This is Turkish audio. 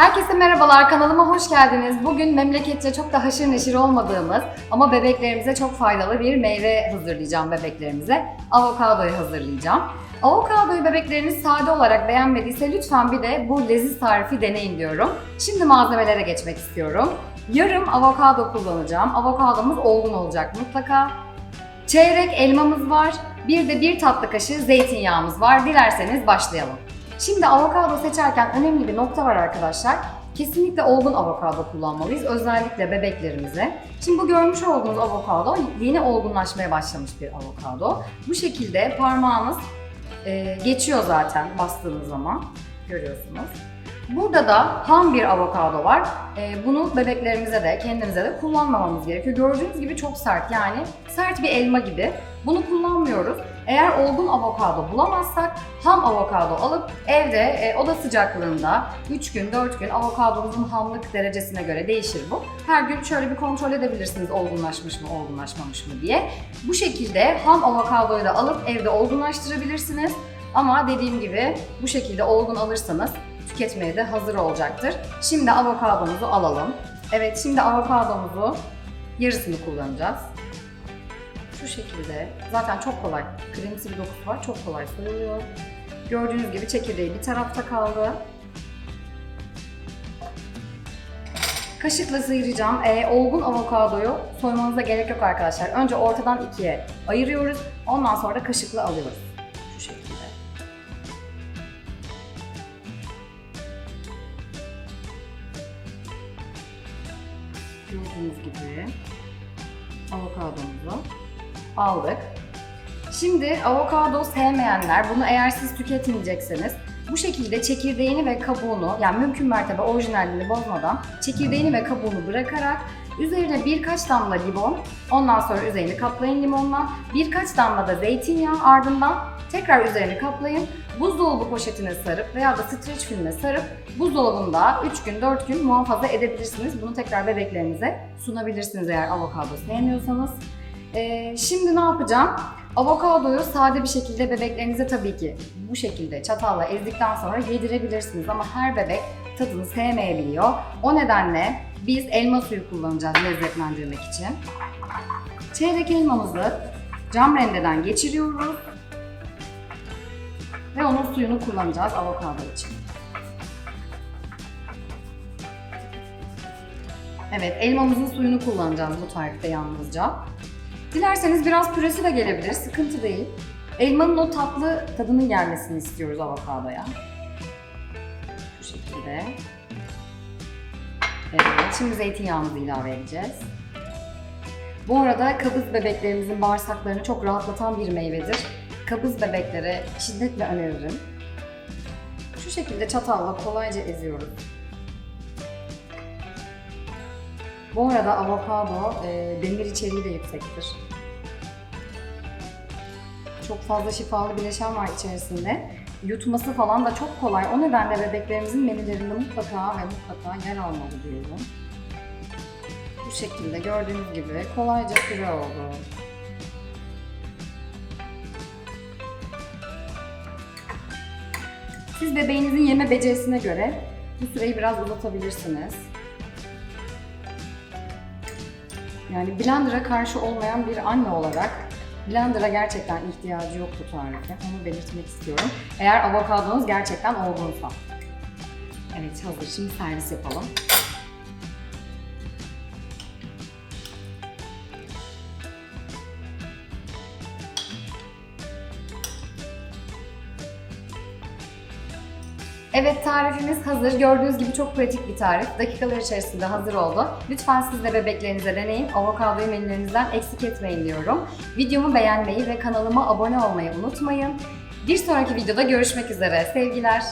Herkese merhabalar, kanalıma hoş geldiniz. Bugün memleketçe çok da haşır neşir olmadığımız ama bebeklerimize çok faydalı bir meyve hazırlayacağım bebeklerimize. Avokadoyu hazırlayacağım. Avokadoyu bebekleriniz sade olarak beğenmediyse lütfen bir de bu leziz tarifi deneyin diyorum. Şimdi malzemelere geçmek istiyorum. Yarım avokado kullanacağım. Avokadomuz olgun olacak mutlaka. Çeyrek elmamız var. Bir de bir tatlı kaşığı zeytinyağımız var. Dilerseniz başlayalım. Şimdi avokado seçerken önemli bir nokta var arkadaşlar. Kesinlikle olgun avokado kullanmalıyız. Özellikle bebeklerimize. Şimdi bu görmüş olduğunuz avokado yeni olgunlaşmaya başlamış bir avokado. Bu şekilde parmağınız e, geçiyor zaten bastığınız zaman. Görüyorsunuz. Burada da ham bir avokado var. E, bunu bebeklerimize de kendimize de kullanmamamız gerekiyor. Gördüğünüz gibi çok sert yani sert bir elma gibi. Bunu kullanmıyoruz. Eğer olgun avokado bulamazsak ham avokado alıp evde e, oda sıcaklığında 3 gün 4 gün avokadomuzun hamlık derecesine göre değişir bu. Her gün şöyle bir kontrol edebilirsiniz olgunlaşmış mı olgunlaşmamış mı diye. Bu şekilde ham avokadoyu da alıp evde olgunlaştırabilirsiniz. Ama dediğim gibi bu şekilde olgun alırsanız tüketmeye de hazır olacaktır. Şimdi avokadomuzu alalım. Evet şimdi avokadomuzu yarısını kullanacağız. Şu şekilde. Zaten çok kolay. Kremsi bir dokusu var. Çok kolay soyuluyor. Gördüğünüz gibi çekirdeği bir tarafta kaldı. Kaşıkla sıyıracağım. Ee, olgun avokadoyu soymanıza gerek yok arkadaşlar. Önce ortadan ikiye ayırıyoruz. Ondan sonra da kaşıkla alıyoruz. Şu şekilde. Gördüğünüz gibi avokadomuzu aldık. Şimdi avokado sevmeyenler, bunu eğer siz tüketmeyecekseniz bu şekilde çekirdeğini ve kabuğunu, yani mümkün mertebe orijinalliğini bozmadan çekirdeğini ve kabuğunu bırakarak üzerine birkaç damla limon, ondan sonra üzerini kaplayın limonla, birkaç damla da zeytinyağı ardından tekrar üzerini kaplayın. Buzdolabı poşetine sarıp veya da streç filme sarıp buzdolabında 3 gün 4 gün muhafaza edebilirsiniz. Bunu tekrar bebeklerinize sunabilirsiniz eğer avokado sevmiyorsanız. Ee, şimdi ne yapacağım? Avokadoyu sade bir şekilde bebeklerinize tabii ki bu şekilde çatalla ezdikten sonra yedirebilirsiniz ama her bebek tadını sevmeyebiliyor. O nedenle biz elma suyu kullanacağız lezzetlendirmek için. Çeyrek elmamızı cam rendeden geçiriyoruz ve onun suyunu kullanacağız avokado için. Evet, elmamızın suyunu kullanacağız bu tarifte yalnızca. Dilerseniz biraz püresi de gelebilir, sıkıntı değil. Elmanın o tatlı tadının gelmesini istiyoruz avokadoya. Bu şekilde. Evet, şimdi zeytinyağımızı ilave edeceğiz. Bu arada kabız bebeklerimizin bağırsaklarını çok rahatlatan bir meyvedir. Kabız bebeklere şiddetle öneririm. Şu şekilde çatalla kolayca eziyoruz. Bu arada avokado e, demir içeriği de yüksektir. Çok fazla şifalı bileşen var içerisinde. Yutması falan da çok kolay. O nedenle bebeklerimizin menülerinde mutlaka ve mutlaka yer almalı diyorum. Bu şekilde gördüğünüz gibi kolayca püre oldu. Siz bebeğinizin yeme becerisine göre bu süreyi biraz uzatabilirsiniz. Yani blender'a karşı olmayan bir anne olarak blender'a gerçekten ihtiyacı yok bu tarife. Onu belirtmek istiyorum. Eğer avokadonuz gerçekten olgunsa. Evet hazır. Şimdi servis yapalım. Evet tarifimiz hazır. Gördüğünüz gibi çok pratik bir tarif. Dakikalar içerisinde hazır oldu. Lütfen siz de bebeklerinize deneyin. Avokadoyu menülerinizden eksik etmeyin diyorum. Videomu beğenmeyi ve kanalıma abone olmayı unutmayın. Bir sonraki videoda görüşmek üzere. Sevgiler.